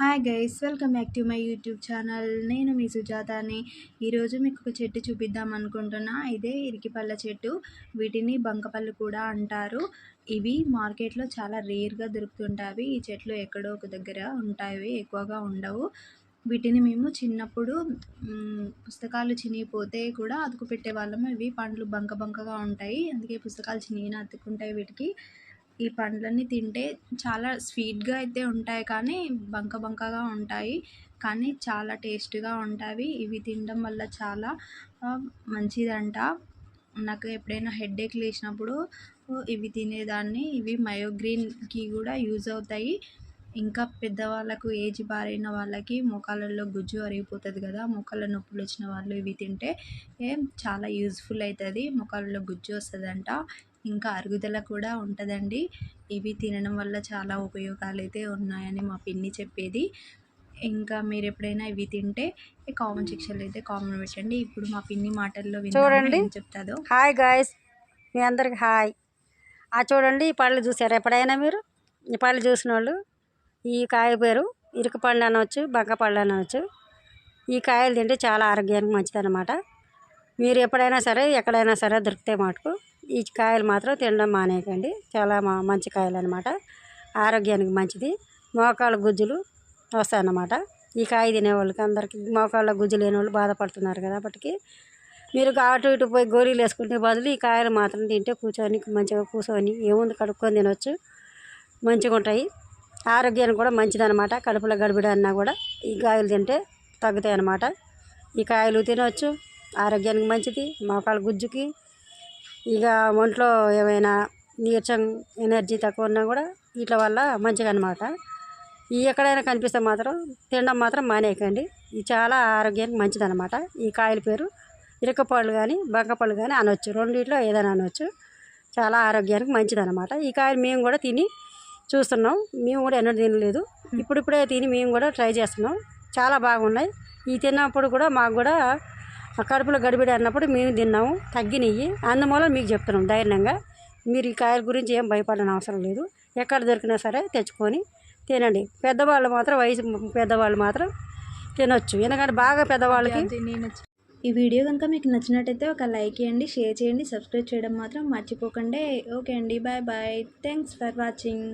Hi guys welcome back to my YouTube channel నేను మీ సుజాతని. ఈరోజు మీకు ఒక చెట్టు చూపిద్దాం అనుకుంటున్నా. ఇదే ఇరికిపళ్ళ చెట్టు. వీటిని బంకపళ్ళు కూడా అంటారు. ఇవి మార్కెట్లో చాలా రేర్గా దొరుకుతుంటాయి. ఈ చెట్లు ఎక్కడో ఒక దగ్గర ఉంటాయి ఎక్కువగా ఉండవు. వీటిని మేము చిన్నప్పుడు పుస్తకాలు చినిగిపోతే కూడా అతుకు పెట్టేవాళ్ళము ఇవి పండ్లు బంక బంకగా ఉంటాయి. అందుకే పుస్తకాలు చినిగిన అతుక్కుంటాయి వీటికి. ఈ పండ్లన్నీ తింటే చాలా స్వీట్గా అయితే ఉంటాయి కానీ బంక బంకగా ఉంటాయి. కానీ చాలా టేస్ట్గా ఉంటాయి. ఇవి తినడం వల్ల చాలా మంచిదంట. నాకు ఎప్పుడైనా హెడేక్ లేచినప్పుడు ఇవి తినేదాన్ని. ఇవి మయోగ్రీన్కి కూడా యూజ్ అవుతాయి. ఇంకా పెద్దవాళ్ళకు ఏజ్ బారైన వాళ్ళకి మోకాళ్ళల్లో గుజ్జు అరిగిపోతుంది కదా మోకాళ్ళ నొప్పులు వచ్చిన వాళ్ళు ఇవి తింటే చాలా యూజ్ఫుల్ అవుతుంది మోకాళ్ళలో గుజ్జు వస్తుందంట. ఇంకా అరుగుదల కూడా ఉంటుందండి. ఇవి తినడం వల్ల చాలా ఉపయోగాలు అయితే ఉన్నాయని మా పిన్ని చెప్పేది. ఇంకా మీరు ఎప్పుడైనా ఇవి తింటే కామెంట్ సెక్షన్లో అయితే కామెంట్ పెట్టండి. ఇప్పుడు మా పిన్ని మాటల్లో చూడండి. చెప్తాదో. Hi guys. మీ అందరికి హాయ్. ఆ చూడండి ఈ పళ్ళు చూసారు? ఎప్పుడైనా మీరు? ఈ పళ్ళు చూసిన వాళ్ళు ఈ కాయ పేరు ఇరుకు పళ్ళు అనవచ్చు బంక పళ్ళు అనవచ్చు ఈ కాయలు తింటే చాలా ఆరోగ్యానికి మంచిదన్నమాట. మీరు ఎప్పుడైనా సరే ఎక్కడైనా సరే దొరికితే మటుకు ఈ కాయలు మాత్రం తినడం మానేయకండి. చాలా మంచి కాయలు అనమాట ఆరోగ్యానికి మంచిది. మోకాళ్ళ గుజ్జులు వస్తాయన్నమాట. ఈ కాయ తినేవాళ్ళకి అందరికీ మోకాళ్ళ గుజ్జు లేని వాళ్ళు బాధపడుతున్నారు కాబట్టి మీరు అటు ఇటు పోయి గోరీలు వేసుకునే బదులు ఈ కాయలు మాత్రం తింటే కూర్చొని మంచిగా కూర్చొని ఏముంది కడుక్కొని తినొచ్చు. మంచిగా ఉంటాయి. ఆరోగ్యానికి కూడా మంచిదన్నమాట. కడుపులో గడిబిడ అన్నా కూడా ఈ కాయలు తింటే తగ్గుతాయి అన్నమాట ఈ కాయలు తినవచ్చు ఆరోగ్యానికి మంచిది. మోకాళ్ళ గుజ్జుకి ఇక ఒంట్లో ఏమైనా నీరసం ఎనర్జీ తక్కువ ఉన్నా కూడా వీటి వల్ల మంచిగా అనమాట ఈ ఎక్కడైనా కనిపిస్తే మాత్రం తినడం మాత్రం మానేయకండి. ఇది చాలా ఆరోగ్యానికి మంచిదన్నమాట. ఈ కాయల పేరు ఇరకపళ్ళు కానీ బంకపళ్ళు కానీ అనవచ్చు రెండిట్లో ఏదైనా అనవచ్చు చాలా ఆరోగ్యానికి మంచిదన్నమాట. ఈ కాయలు మేము కూడా తిని చూస్తున్నాం. మేము కూడా ఎన్నడూ తినలేదు. ఇప్పుడిప్పుడే తిని మేము కూడా ట్రై చేస్తున్నాం. చాలా బాగున్నాయి. ఈ తిన్నప్పుడు కూడా మాకు కూడా కడుపులో గడిబిడి అన్నప్పుడు మేము తిన్నాము తగ్గినవి అందువల్ల మీకు చెప్తున్నాం ధైర్యంగా. మీరు ఈ కాయల గురించి ఏం భయపడని అవసరం లేదు. ఎక్కడ దొరికినా సరే తెచ్చుకొని తినండి. పెద్దవాళ్ళు మాత్రం వయసు పెద్దవాళ్ళు మాత్రం తినొచ్చు. ఎందుకంటే బాగా పెద్దవాళ్ళకి ఈ వీడియో కనుక మీకు నచ్చినట్టయితే ఒక లైక్ చేయండి షేర్ చేయండి సబ్స్క్రైబ్ చేయడం మాత్రం మర్చిపోకండి. ఓకే అండి bye bye. Thanks for watching